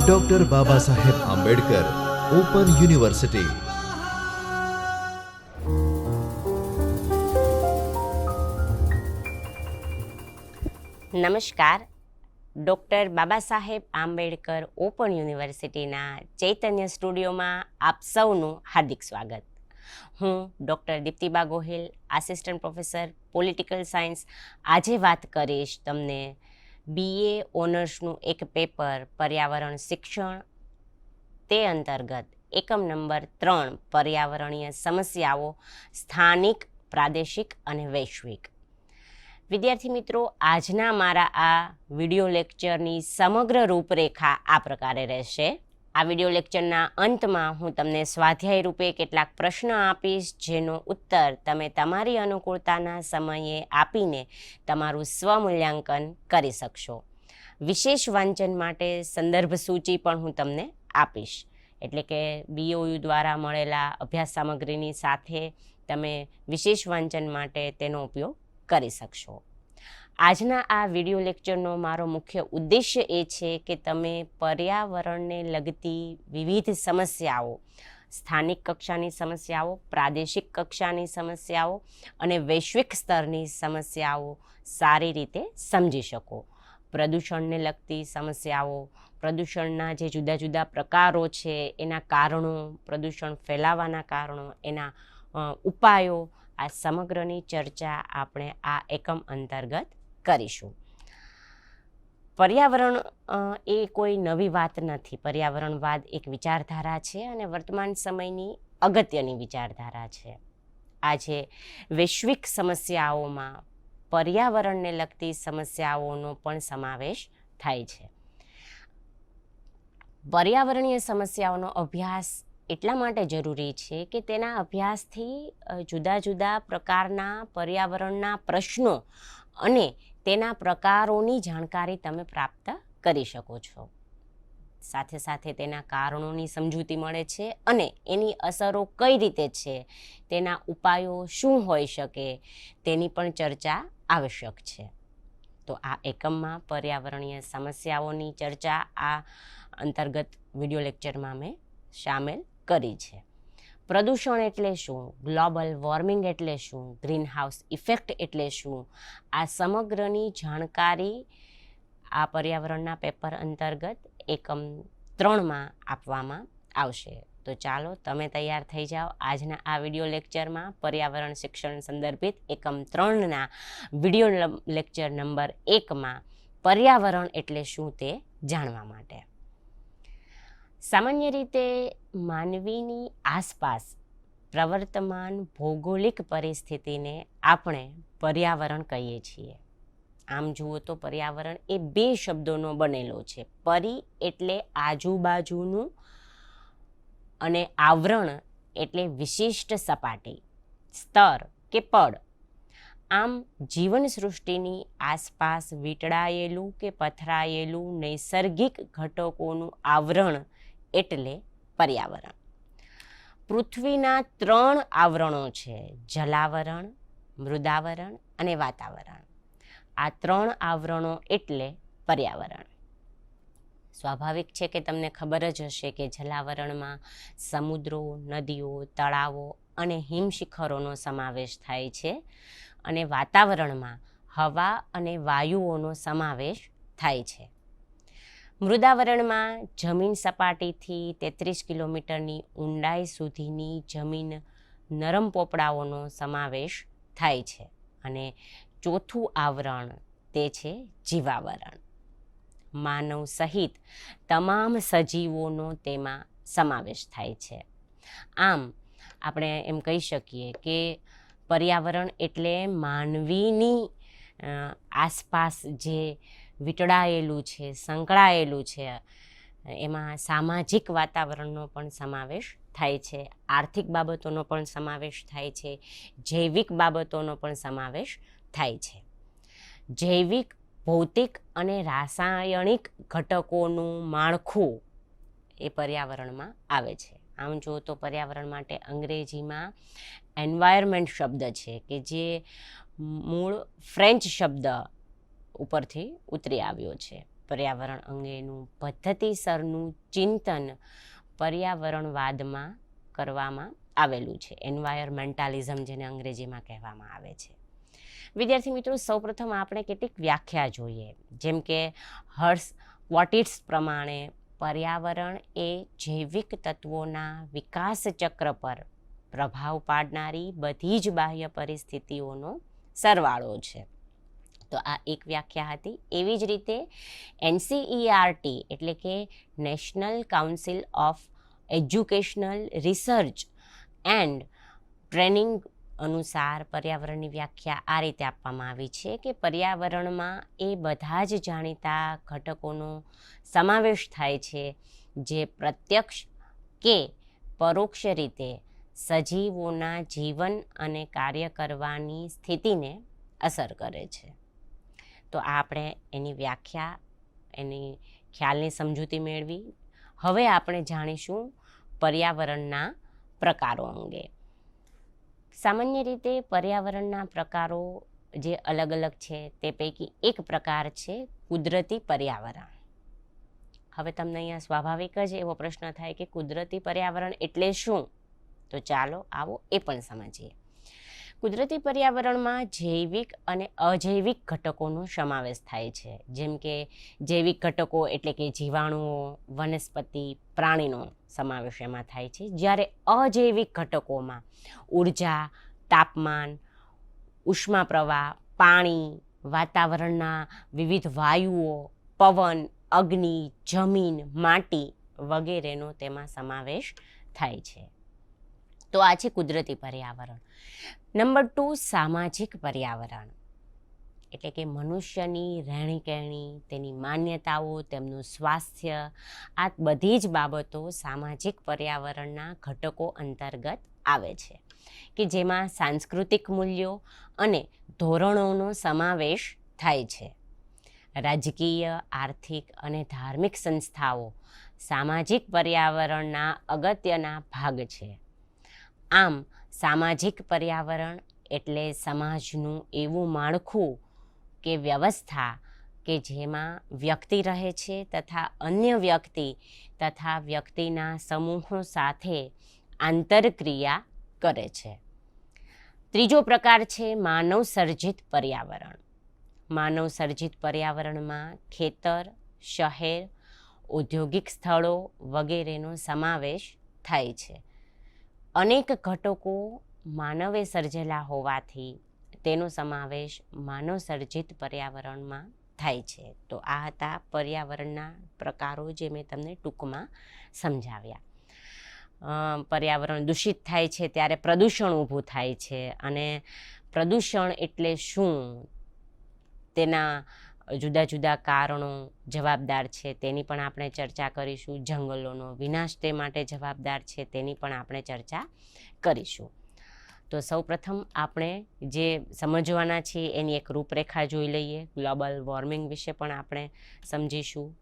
Doctor Baba Saheb Ambedkar open university નમસ્કાર. Doctor Baba Saheb Ambedkar open યુનિવર્સિટીના ચૈતન્ય સ્ટુડિયોમાં આપ સૌનું હાર્દિક સ્વાગત. હું doctor Deeptiba Gohil assistant professor political science આજે વાત કરીશ તમને બીએ ઓનર્સનું એક પેપર પર્યાવરણ શિક્ષણ. તે અંતર્ગત એકમ નંબર ત્રણ, પર્યાવરણીય સમસ્યાઓ, સ્થાનિક, પ્રાદેશિક અને વૈશ્વિક. વિદ્યાર્થી મિત્રો, આજના મારા આ વિડિયો લેક્ચરની સમગ્ર રૂપરેખા આ પ્રકારે રહેશે. આ વિડિયો લેક્ચરના અંતમાં હું તમને સ્વાધ્યાય રૂપે કેટલાક પ્રશ્ન આપીશ, જેનો ઉત્તર તમે તમારી અનુકૂળતાના સમયે આપીને તમારું સ્વમૂલ્યાંકન કરી શકશો. વિશેષ વાંચન માટે સંદર્ભ સૂચિ પણ હું તમને આપીશ. એટલે કે બીઓયુ દ્વારા મળેલા અભ્યાસ સામગ્રીની સાથે તમે વિશેષ વાંચન માટે તેનો ઉપયોગ કરી શકશો. આજના આ વિડિયો લેક્ચરનો મારો મુખ્ય ઉદ્દેશ્ય એ છે કે તમે પર્યાવરણને લગતી વિવિધ સમસ્યાઓ, સ્થાનિક કક્ષાની સમસ્યાઓ, પ્રાદેશિક કક્ષાની સમસ્યાઓ અને વૈશ્વિક સ્તરની સમસ્યાઓ સારી રીતે સમજી શકો. પ્રદૂષણને લગતી સમસ્યાઓ, પ્રદૂષણના જે જુદા જુદા પ્રકારો છે, એના કારણો, પ્રદૂષણ ફેલાવાના કારણો, એના ઉપાયો, આ સમગ્રની ચર્ચા આપણે આ એકમ અંતર્ગત કરીશું. પર્યાવરણ એ કોઈ નવી વાત નથી. પર્યાવરણવાદ એક વિચારધારા છે અને વર્તમાન સમયની અગત્યની વિચારધારા છે. આજે વૈશ્વિક સમસ્યાઓમાં પર્યાવરણને લગતી સમસ્યાઓનો પણ સમાવેશ થાય છે. પર્યાવરણીય સમસ્યાઓનો અભ્યાસ એટલા માટે જરૂરી છે કે તેના અભ્યાસથી જુદા જુદા પ્રકારના પર્યાવરણના પ્રશ્નો અને તેના પ્રકારોની જાણકારી તમે પ્રાપ્ત કરી શકો છો. સાથે સાથે તેના કારણોની સમજૂતી મળે છે અને એની અસરો કઈ રીતે છે, તેના ઉપાયો શું હોઈ શકે, તેની પણ ચર્ચા આવશ્યક છે. તો આ એકમમાં પર્યાવરણીય સમસ્યાઓની ચર્ચા આ અંતર્ગત વીડિયો લેક્ચરમાં મેં સામેલ કરી છે. પ્રદૂષણ એટલે શું? ગ્લોબલ વોર્મિંગ એટલે શું? ગ્રીનહાઉસ ઇફેક્ટ એટલે શું? આ સમગ્રની જાણકારી આ પર્યાવરણના પેપર અંતર્ગત એકમ ત્રણમાં આપવામાં આવશે. તો ચાલો, તમે તૈયાર થઈ જાઓ આજના આ વિડિયો લેક્ચરમાં પર્યાવરણ શિક્ષણ સંદર્ભિત એકમ ત્રણના વિડિયો લેક્ચર નંબર એકમાં પર્યાવરણ એટલે શું તે જાણવા માટે. સામાન્ય રીતે માનવીની આસપાસ પ્રવર્તમાન ભૌગોલિક પરિસ્થિતિને આપણે પર્યાવરણ કહીએ છીએ. આમ જુઓ તો પર્યાવરણ એ બે શબ્દોનો બનેલો છે. પરી એટલે આજુબાજુનું અને આવરણ એટલે વિશિષ્ટ સપાટી, સ્તર કે પડ. આમ જીવન સૃષ્ટિની આસપાસ વીંટળાયેલું કે પથરાયેલું નૈસર્ગિક ઘટકોનું આવરણ એટલે પર્યાવરણ. પૃથ્વીના ત્રણ આવરણો છે, જલાવરણ, મૃદાવરણ અને વાતાવરણ. આ ત્રણ આવરણો એટલે પર્યાવરણ. સ્વાભાવિક છે કે તમને ખબર જ હશે કે જલાવરણમાં સમુદ્રો, નદીઓ, તળાવો અને હિમશિખરોનો સમાવેશ થાય છે અને વાતાવરણમાં હવા અને વાયુઓનો સમાવેશ થાય છે. મૃદાવરણમાં જમીન સપાટીથી તેત્રીસ કિલોમીટરની ઊંડાઈ સુધીની જમીન નરમ પોપડાઓનો સમાવેશ થાય છે અને ચોથું આવરણ તે છે જીવાવરણ. માનવ સહિત તમામ સજીવોનો તેમાં સમાવેશ થાય છે. આમ, આપણે એમ કહી શકીએ કે પર્યાવરણ એટલે માનવીની આસપાસ જે વીંટળાયેલું છે, સંકળાયેલું છે. એમાં સામાજિક વાતાવરણનો પણ સમાવેશ થાય છે, આર્થિક બાબતોનો પણ સમાવેશ થાય છે, જૈવિક બાબતોનો પણ સમાવેશ થાય છે. જૈવિક, ભૌતિક અને રાસાયણિક ઘટકોનું માળખું એ પર્યાવરણમાં આવે છે. આમ જુઓ તો પર્યાવરણ માટે અંગ્રેજીમાં એન્વાયરમેન્ટ શબ્દ છે કે જે મૂળ ફ્રેન્ચ શબ્દ ઉપરથી ઉતરી આવ્યો છે. પર્યાવરણ અંગેનું પદ્ધતિસરનું ચિંતન પર્યાવરણવાદમાં કરવામાં આવેલું છે. એન્વાયરમેન્ટાલિઝમ જેને અંગ્રેજીમાં કહેવામાં આવે છે. વિદ્યાર્થી મિત્રો, સૌપ્રથમ આપણે કેટલીક વ્યાખ્યા જોઈએ. જેમ કે, હર્ષ વોટિટ્સ પ્રમાણે પર્યાવરણ એ જૈવિક તત્વોના વિકાસ ચક્ર પર પ્રભાવ પાડનારી બધી જ બાહ્ય પરિસ્થિતિઓનો સરવાળો છે. તો આ એક વ્યાખ્યા હતી. એવી જ રીતે એનસીઈઆરટી એટલે કે national council of educational research and training અનુસાર પર્યાવરણની વ્યાખ્યા આ રીતે આપવામાં આવી છે કે પર્યાવરણમાં એ બધા જ જાણીતા ઘટકોનો સમાવેશ થાય છે જે પ્રત્યક્ષ કે પરોક્ષ રીતે સજીવોના જીવન અને કાર્ય કરવાની સ્થિતિને અસર કરે છે. તો આ આપણે એની વ્યાખ્યા, એની ખ્યાલની સમજૂતી મેળવી. હવે આપણે જાણીશું પર્યાવરણના પ્રકારો અંગે. સામાન્ય રીતે પર્યાવરણના પ્રકારો જે અલગ અલગ છે તે પૈકી એક પ્રકાર છે કુદરતી પર્યાવરણ. હવે તમને અહીંયા સ્વાભાવિક જ એવો પ્રશ્ન થાય કે કુદરતી પર્યાવરણ એટલે શું? તો ચાલો આવો એ પણ સમજીએ. કુદરતી પર્યાવરણમાં જૈવિક અને અજૈવિક ઘટકોનો સમાવેશ થાય છે. જેમ કે જૈવિક ઘટકો એટલે કે જીવાણુઓ, વનસ્પતિ, પ્રાણીનો સમાવેશ એમાં થાય છે. જ્યારે અજૈવિક ઘટકોમાં ઊર્જા, તાપમાન, ઉષ્મા પ્રવાહ, પાણી, વાતાવરણના વિવિધ વાયુઓ, પવન, અગ્નિ, જમીન, માટી વગેરેનો તેમાં સમાવેશ થાય છે. તો આ છે કુદરતી પર્યાવરણ. નંબર ટુ, સામાજિક પર્યાવરણ. એટલે કે મનુષ્યની રહેણીકહેણી, તેની માન્યતાઓ, તેમનું સ્વાસ્થ્ય, આ બધી જ બાબતો સામાજિક પર્યાવરણના ઘટકો અંતર્ગત આવે છે. કે જેમાં સાંસ્કૃતિક મૂલ્યો અને ધોરણોનો સમાવેશ થાય છે. રાજકીય, આર્થિક અને ધાર્મિક સંસ્થાઓ સામાજિક પર્યાવરણના અગત્યના ભાગ છે. આમ, સામાજિક પર્યાવરણ એટલે સમાજનું એવું માળખું કે વ્યવસ્થા કે જેમાં વ્યક્તિ રહે છે તથા અન્ય વ્યક્તિ તથા વ્યક્તિના સમૂહો સાથે આંતરક્રિયા કરે છે. ત્રીજો પ્રકાર છે માનવ સર્જિત પર્યાવરણ. માનવ સર્જિત પર્યાવરણમાં ખેતર, શહેર, ઔદ્યોગિક સ્થળો વગેરેનો સમાવેશ થાય છે. અનેક ઘટકો માનવે સર્જેલા હોવાથી તેનો સમાવેશ માનવ સર્જિત પર્યાવરણમાં થાય છે. તો આ હતા પર્યાવરણના પ્રકારો જે મેં તમને ટૂંકમાં સમજાવ્યા. પર્યાવરણ દૂષિત થાય છે, ત્યારે પ્રદૂષણ ઊભું થાય છે. અને પ્રદૂષણ એટલે શું? તેના જુદા જુદા કારણો જવાબદાર છે તેની પણ આપણે ચર્ચા કરીશું. જંગલોનો વિનાશ તે માટે જવાબદાર છે તેની પણ આપણે ચર્ચા કરીશું. તો સૌપ્રથમ આપણે જે સમજવાના છીએ એની એક રૂપરેખા જોઈ લઈએ. ગ્લોબલ વોર્મિંગ વિશે પણ આપણે સમજીશું.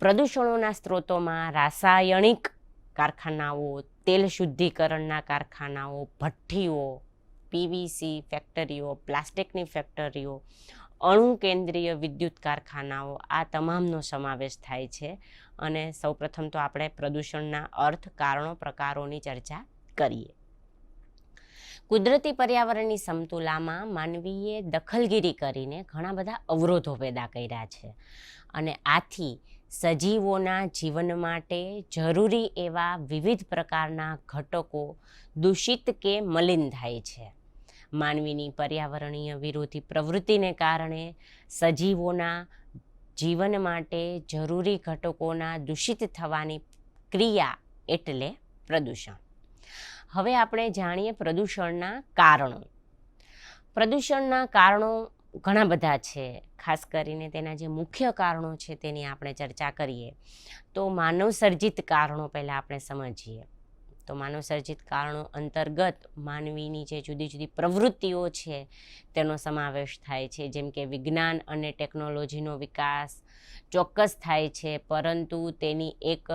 પ્રદૂષણોના સ્ત્રોતોમાં રાસાયણિક કારખાનાઓ, તેલ શુદ્ધિકરણના કારખાનાઓ, ભઠ્ઠીઓ, પીવીસી ફેક્ટરીઓ, પ્લાસ્ટિકની ફેક્ટરીઓ અણુ કેન્દ્રીય વિદ્યુત કારખાનાઓ આ તમામનો સમાવેશ થાય છે અને સૌપ્રથમ તો આપણે પ્રદૂષણના અર્થ, કારણો, પ્રકારોની ચર્ચા કરીએ. કુદરતી પર્યાવરણની સમતુલામાં માનવીએ દખલગીરી કરીને ઘણા બધા અવરોધો પેદા કર્યા છે અને આથી સજીવોના જીવન માટે જરૂરી એવા વિવિધ પ્રકારના ઘટકો, દૂષિત કે મલિન થાય છે. માનવીની પર્યાવરણીય વિરોધી પ્રવૃત્તિને કારણે સજીવોના જીવન માટે જરૂરી ઘટકોના દૂષિત થવાની ક્રિયા એટલે પ્રદૂષણ. હવે આપણે જાણીએ પ્રદૂષણના કારણો. પ્રદૂષણના કારણો ઘણા બધા છે. ખાસ કરીને તેના જે મુખ્ય કારણો છે તેની આપણે ચર્ચા કરીએ. તો માનવ સર્જિત કારણો પહેલાં આપણે સમજીએ. તો માનવ સર્જિત કારણો અંતર્ગત માનવીની જે જુદી જુદી પ્રવૃત્તિઓ છે, તેનો સમાવેશ થાય છે. જેમ કે વિજ્ઞાન અને ટેકનોલોજીનો વિકાસ ચોક્કસ થાય છે, પરંતુ તેની એક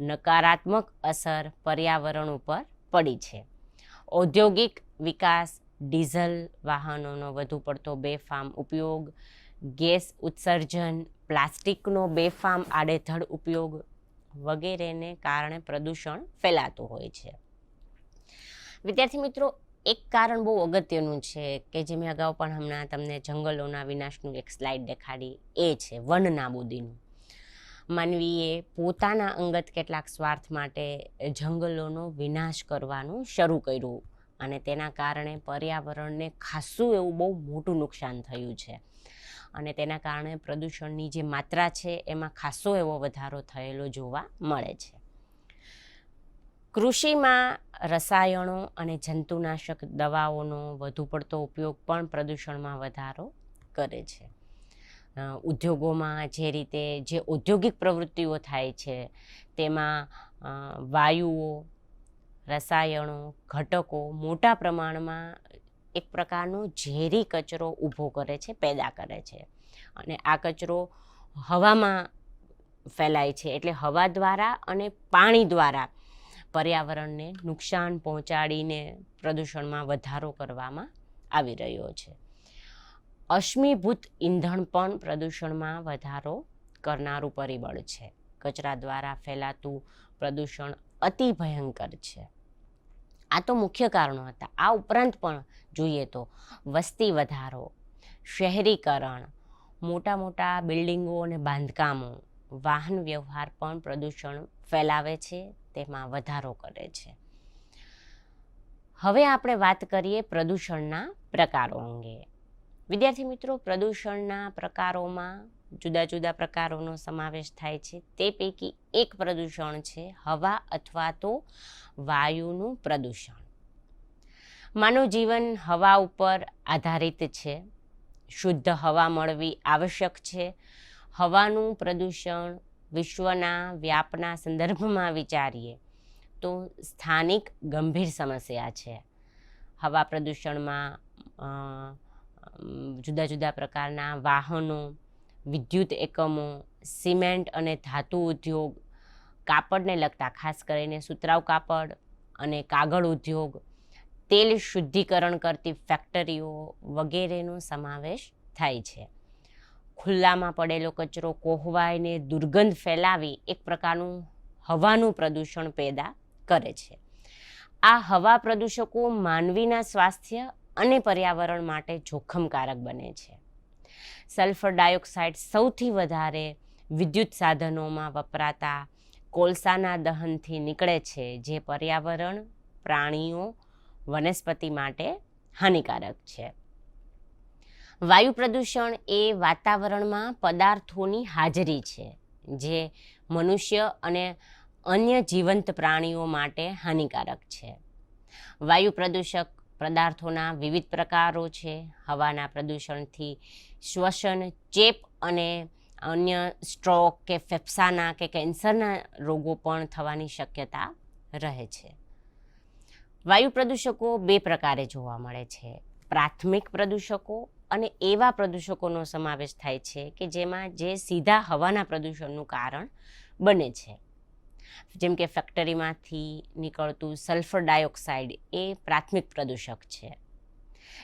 નકારાત્મક અસર પર્યાવરણ ઉપર પડી છે. ઔદ્યોગિક વિકાસ, ડીઝલ વાહનોનો વધુ પડતો બેફામ ઉપયોગ, ગેસ ઉત્સર્જન, પ્લાસ્ટિકનો બેફામ આડેધડ ઉપયોગ વગેરેને કારણે પ્રદૂષણ ફેલાતું હોય છે. વિદ્યાર્થી મિત્રો, એક કારણ બહુ અગત્યનું છે કે જે મેં અગાઉ પણ હમણાં તમને જંગલોના વિનાશનું એક સ્લાઇડ દેખાડી, એ છે વન નાબૂદીનું. માનવીએ પોતાના અંગત કેટલાક સ્વાર્થ માટે જંગલોનો વિનાશ કરવાનું શરૂ કર્યું અને તેના કારણે પર્યાવરણને ખાસું એવું બહુ મોટું નુકસાન થયું છે. અને તેના કારણે પ્રદૂષણની જે માત્રા છે, એમાં ખાસો એવો વધારો થયેલો જોવા મળે છે. કૃષિમાં રસાયણો અને જંતુનાશક દવાઓનો વધુ પડતો ઉપયોગ પણ પ્રદૂષણમાં વધારો કરે છે. ઉદ્યોગોમાં જે રીતે જે ઔદ્યોગિક પ્રવૃત્તિઓ થાય છે, તેમાં વાયુઓ, રસાયણો, ઘટકો મોટા પ્રમાણમાં એક પ્રકારનો ઝેરી કચરો ઊભો કરે છે, પેદા કરે છે. અને આ કચરો હવામાં ફેલાય છે એટલે હવા દ્વારા અને પાણી દ્વારા પર્યાવરણને નુકસાન પહોંચાડીને પ્રદૂષણમાં વધારો કરવામાં આવી રહ્યો છે. અશ્મિભૂત ઈંધણ પણ પ્રદૂષણમાં વધારો કરનારું પરિબળ છે. કચરા દ્વારા ફેલાતું પ્રદૂષણ અતિ ભયંકર છે. આ તો મુખ્ય કારણો હતા. આ ઉપરાંત પણ જોઈએ તો વસ્તી વધારો, શહેરીકરણ, મોટા મોટા બિલ્ડિંગો અને બાંધકામો, વાહન વ્યવહાર પણ પ્રદૂષણ ફેલાવે છે, તેમાં વધારો કરે છે. હવે આપણે વાત કરીએ પ્રદૂષણના પ્રકારો અંગે. વિદ્યાર્થી મિત્રો, પ્રદૂષણના પ્રકારોમાં જુદા જુદા પ્રકારોનો સમાવેશ થાય છે. તે પૈકી એક પ્રદૂષણ છે હવા અથવા તો વાયુનું પ્રદૂષણ. માનવ જીવન હવા ઉપર આધારિત છે. શુદ્ધ હવા મળવી આવશ્યક છે. હવાનું પ્રદૂષણ વિશ્વના વ્યાપના સંદર્ભમાં વિચારીએ તો સ્થાનિક ગંભીર સમસ્યા છે. હવા પ્રદૂષણમાં જુદા જુદા પ્રકારના વાહનો વિદ્યુત એકમો, સિમેન્ટ અને ધાતુ ઉદ્યોગ, કાપડને લગતા ખાસ કરીને સુતરાઉ કાપડ અને કાગળ ઉદ્યોગ, તેલ શુદ્ધિકરણ કરતી ફેક્ટરીઓ વગેરેનો સમાવેશ થાય છે. ખુલ્લામાં પડેલો કચરો કોહવાઈને દુર્ગંધ ફેલાવી એક પ્રકારનું હવાનું પ્રદૂષણ પેદા કરે છે. આ હવા પ્રદૂષકો માનવીના સ્વાસ્થ્ય અને પર્યાવરણ માટે જોખમકારક બને છે. સલ્ફર ડાયોક્સાઇડ સૌથી વધારે વિદ્યુત સાધનોમાં વપરાતા કોલસાના દહનથી નીકળે છે, જે પર્યાવરણ, પ્રાણીઓ, વનસ્પતિ માટે હાનિકારક છે. વાયુ પ્રદૂષણ એ વાતાવરણમાં પદાર્થોની હાજરી છે, જે મનુષ્ય અને અન્ય જીવંત પ્રાણીઓ માટે હાનિકારક છે. વાયુ પ્રદૂષક પદાર્થોના વિવિધ પ્રકારો છે. હવાના પ્રદૂષણથી શ્વસન, ચેપ અને અન્ય સ્ટ્રોક કે ફેફસાના કે કેન્સરના રોગો પણ થવાની શક્યતા રહે છે. વાયુ પ્રદૂષકો બે પ્રકારે જોવા મળે છે. પ્રાથમિક પ્રદૂષકો અને એવા પ્રદૂષકોનો સમાવેશ થાય છે કે જેમાં જે સીધા હવાના પ્રદૂષણનું કારણ બને છે. જેમ કે ફેક્ટરીમાંથી નીકળતું સલ્ફર ડાયોક્સાઇડ એ પ્રાથમિક પ્રદૂષક છે.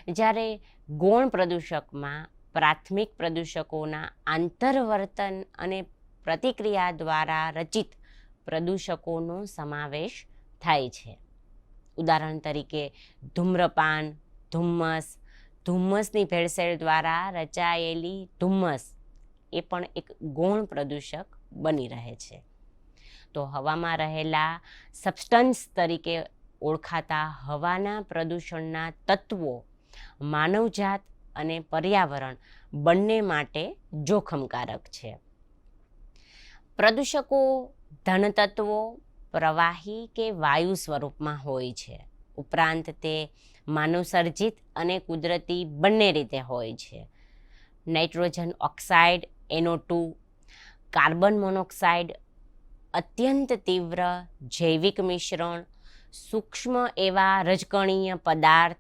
જ્યારે ગૌણ પ્રદૂષકમાં પ્રાથમિક પ્રદૂષકોના આંતરવર્તન અને પ્રતિક્રિયા દ્વારા રચિત પ્રદૂષકોનો સમાવેશ થાય છે. ઉદાહરણ તરીકે, ધૂમ્રપાન, ધુમ્મસ, ધુમ્મસની ભેળસેળ દ્વારા રચાયેલી ધુમ્મસ એ પણ એક ગૌણ પ્રદૂષક બની રહે છે. તો હવામાં રહેલા સબસ્ટન્સ તરીકે ઓળખાતા હવાના પ્રદૂષણના તત્વો, માનવજાત અને પર્યાવરણ બંને માટે જોખમકારક છે. પ્રદૂષકો ધનતત્વો, પ્રવાહી કે વાયુ સ્વરૂપમાં હોય છે. ઉપરાંત તે માનવસર્જિત અને કુદરતી બંને રીતે હોય છે. નાઇટ્રોજન ઓક્સાઇડ એનો કાર્બન મોનોક્સાઇડ અત્યંત તીવ્ર જૈવિક મિશ્રણ, સૂક્ષ્મ એવા રજકણીય પદાર્થ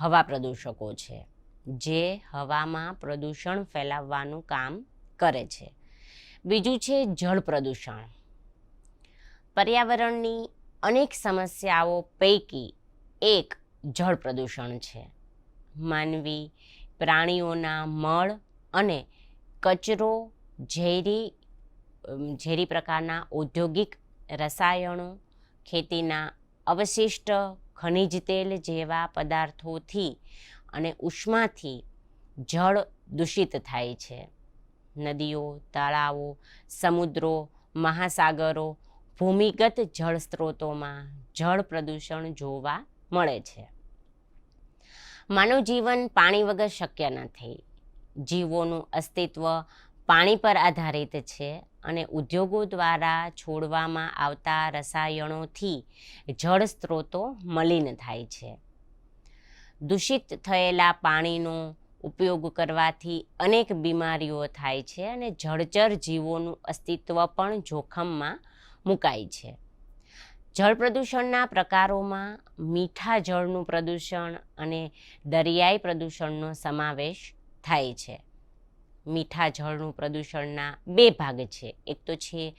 હવા પ્રદૂષકો છે, જે હવામાં પ્રદૂષણ ફેલાવવાનું કામ કરે છે. બીજું છે જળ પ્રદૂષણ. પર્યાવરણની અનેક સમસ્યાઓ પૈકી એક જળ પ્રદૂષણ છે. માનવી પ્રાણીઓના મળ અને કચરો ઝેરી ઝેરી પ્રકારના ઔદ્યોગિક રસાયણો, ખેતીના અવશિષ્ટ ખનિજ તેલ જેવા પદાર્થોથી અને ઉષ્માથી જળ દૂષિત થાય છે. નદીઓ, તળાવો, સમુદ્રો, મહાસાગરો, ભૂમિગત જળ સ્ત્રોતોમાં જળ પ્રદૂષણ જોવા મળે છે. માનવ જીવન પાણી વગર શક્ય નથી. જીવોનું અસ્તિત્વ પાણી પર આધારિત છે અને ઉદ્યોગો દ્વારા છોડવામાં આવતા રસાયણોથી જળ સ્ત્રોતો મલિન થાય છે. દૂષિત થયેલા પાણીનો ઉપયોગ કરવાથી અનેક બીમારીઓ થાય છે અને જળચર જીવોનું અસ્તિત્વ પણ જોખમમાં મુકાય છે. જળ પ્રદૂષણના પ્રકારોમાં મીઠા જળનું પ્રદૂષણ અને દરિયાઈ પ્રદૂષણનો સમાવેશ થાય છે. મીઠા જળનું પ્રદૂષણના બે ભાગ છે. એક તો છે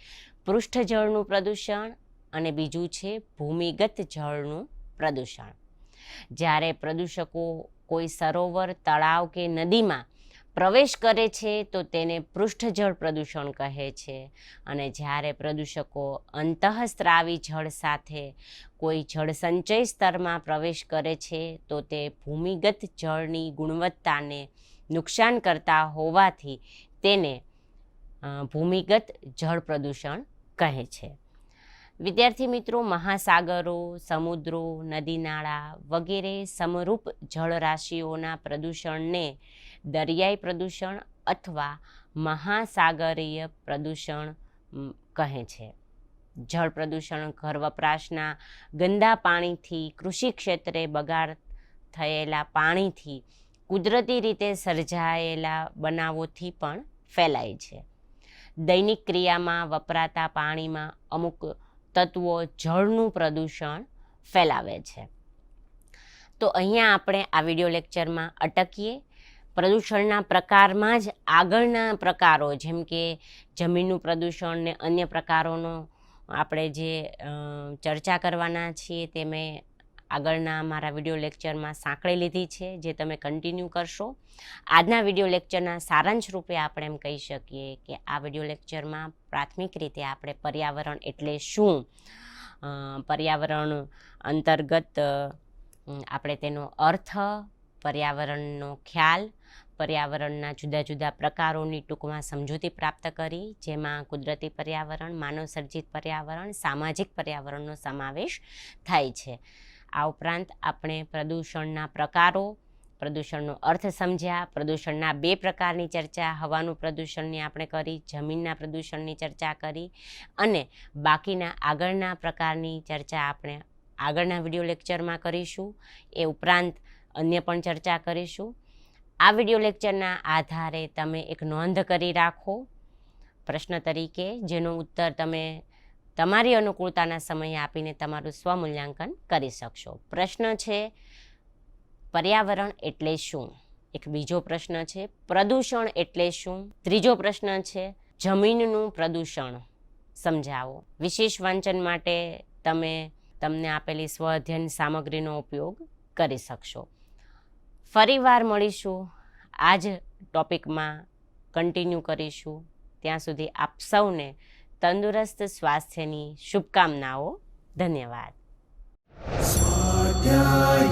પૃષ્ઠ જળનું પ્રદૂષણ અને બીજું છે ભૂમિગત જળનું પ્રદૂષણ. જ્યારે પ્રદૂષકો કોઈ સરોવર, તળાવ કે નદીમાં પ્રવેશ કરે છે, તો તેને પૃષ્ઠજળ પ્રદૂષણ કહે છે. અને જ્યારે પ્રદૂષકો અંતઃસ્ત્રાવી જળ સાથે કોઈ જળ સંચય સ્તરમાં પ્રવેશ કરે છે, તો તે ભૂમિગત જળની ગુણવત્તાને નુકસાન કરતા હોવાથી તેને ભૂમિગત જળ પ્રદૂષણ કહે છે. વિદ્યાર્થી મિત્રો, મહાસાગરો, સમુદ્રો નદી નાળા વગેરે સમરૂપ જળરાશિઓના પ્રદૂષણને દરિયાઈ પ્રદૂષણ અથવા મહાસાગરીય પ્રદૂષણ કહે છે. જળ પ્રદૂષણ ઘર વપરાશના ગંદા પાણીથી, કૃષિ ક્ષેત્રે બગાડ થયેલા પાણીથી કુદરતી રીતે સર્જાયેલા બનાવોથી પણ ફેલાય છે. દૈનિક ક્રિયામાં વપરાતા પાણીમાં અમુક તત્વો જળનું પ્રદૂષણ ફેલાવે છે. તો અહીંયા આપણે આ વિડિયો લેક્ચરમાં અટકીએ. પ્રદૂષણના પ્રકારમાં જ આગળના પ્રકારો, જેમ કે જમીનનું પ્રદૂષણ ને અન્ય પ્રકારોનો આપણે જે ચર્ચા કરવાના છીએ તે મેં આગળના મારા વિડિયો લેક્ચરમાં સાંકળી લીધી છે, જે તમે કન્ટિન્યુ કરશો. આજના વીડિયો લેક્ચરના સારાંશ રૂપે આપણે એમ કહી શકીએ કે આ વિડિયો લેક્ચરમાં પ્રાથમિક રીતે આપણે પર્યાવરણ એટલે શું? પર્યાવરણ અંતર્ગત આપણે તેનો અર્થ, પર્યાવરણનો ખ્યાલ, પર્યાવરણના જુદા જુદા પ્રકારોની ટૂંકમાં સમજૂતી પ્રાપ્ત કરી, જેમાં કુદરતી પર્યાવરણ માનવસર્જિત પર્યાવરણ, સામાજિક પર્યાવરણનો સમાવેશ થાય છે. આ ઉપરાંત આપણે પ્રદૂષણના પ્રકારો, પ્રદૂષણનો અર્થ સમજ્યા, પ્રદૂષણના બે પ્રકારની ચર્ચા, હવાનું પ્રદૂષણની આપણે કરી, જમીનના પ્રદૂષણની ચર્ચા કરી અને બાકીના આગળના પ્રકારની ચર્ચા આપણે આગળના વીડિયો લેક્ચરમાં કરીશું. એ ઉપરાંત અન્ય પણ ચર્ચા કરીશું. આ વિડિયો લેક્ચરના આધારે તમે એક નોંધ કરી રાખો. પ્રશ્ન તરીકે જેનો ઉત્તર તમે તમારી અનુકૂળતાના સમયે આપીને તમારું સ્વમૂલ્યાંકન કરી શકશો. પ્રશ્ન છે, પર્યાવરણ એટલે શું? એક બીજો પ્રશ્ન છે, પ્રદૂષણ એટલે શું? ત્રીજો પ્રશ્ન છે, જમીનનું પ્રદૂષણ સમજાવો. વિશેષ વાંચન માટે તમે તમને આપેલી સ્વ અધ્યયન સામગ્રીનો ઉપયોગ કરી શકશો. ફરીવાર મળીશું. આ જ ટોપિકમાં કન્ટિન્યુ કરીશું. ત્યાં સુધી આપ સૌને તંદુરસ્ત સ્વાસ્થ્યની શુભકામનાઓ. ધન્યવાદ. સ્વાધ્યાય